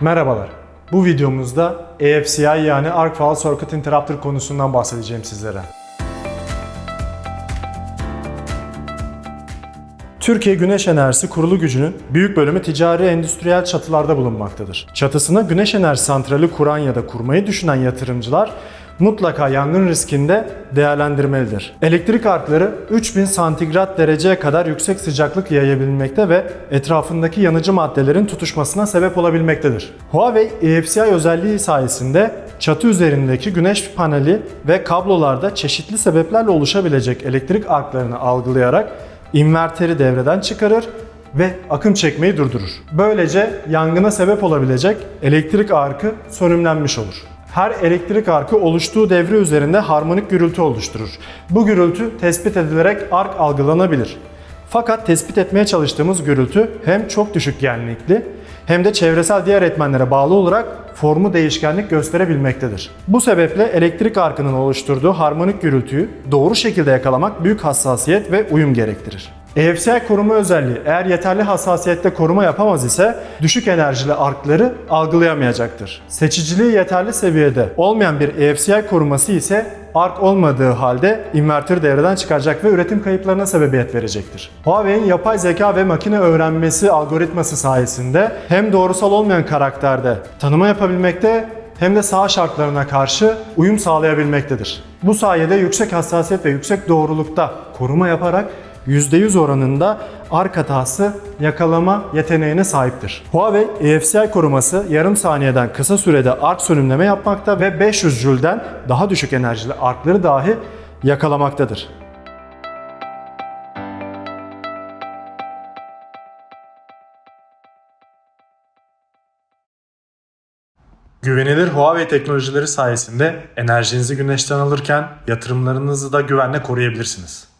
Merhabalar. Bu videomuzda EFCI yani Arc Fault Circuit Interrupter konusundan bahsedeceğim sizlere. Türkiye Güneş Enerjisi kurulu gücünün büyük bölümü ticari endüstriyel çatılarda bulunmaktadır. Çatısına güneş enerji santrali kuran ya da kurmayı düşünen yatırımcılar mutlaka yangın riskinde değerlendirmelidir. Elektrik arkları 3000 santigrat dereceye kadar yüksek sıcaklık yayabilmekte ve etrafındaki yanıcı maddelerin tutuşmasına sebep olabilmektedir. Huawei EFCI özelliği sayesinde çatı üzerindeki güneş paneli ve kablolarda çeşitli sebeplerle oluşabilecek elektrik arklarını algılayarak inverteri devreden çıkarır ve akım çekmeyi durdurur. Böylece yangına sebep olabilecek elektrik arkı sönümlenmiş olur. Her elektrik arkı oluştuğu devre üzerinde harmonik gürültü oluşturur. Bu gürültü tespit edilerek ark algılanabilir. Fakat tespit etmeye çalıştığımız gürültü hem çok düşük genlikli hem de çevresel diğer etmenlere bağlı olarak formu değişkenlik gösterebilmektedir. Bu sebeple elektrik arkının oluşturduğu harmonik gürültüyü doğru şekilde yakalamak büyük hassasiyet ve uyum gerektirir. EFCI koruma özelliği eğer yeterli hassasiyette koruma yapamaz ise düşük enerjili arkları algılayamayacaktır. Seçiciliği yeterli seviyede olmayan bir EFCI koruması ise ark olmadığı halde invertörü devreden çıkaracak ve üretim kayıplarına sebebiyet verecektir. Huawei'in yapay zeka ve makine öğrenmesi algoritması sayesinde hem doğrusal olmayan karakterde tanıma yapabilmekte hem de sağ şartlarına karşı uyum sağlayabilmektedir. Bu sayede yüksek hassasiyet ve yüksek doğrulukta koruma yaparak %100 oranında ark hatası yakalama yeteneğine sahiptir. Huawei EFCI koruması yarım saniyeden kısa sürede ark sönümleme yapmakta ve 500 Joule'den daha düşük enerjili arkları dahi yakalamaktadır. Güvenilir Huawei teknolojileri sayesinde enerjinizi güneşten alırken yatırımlarınızı da güvenle koruyabilirsiniz.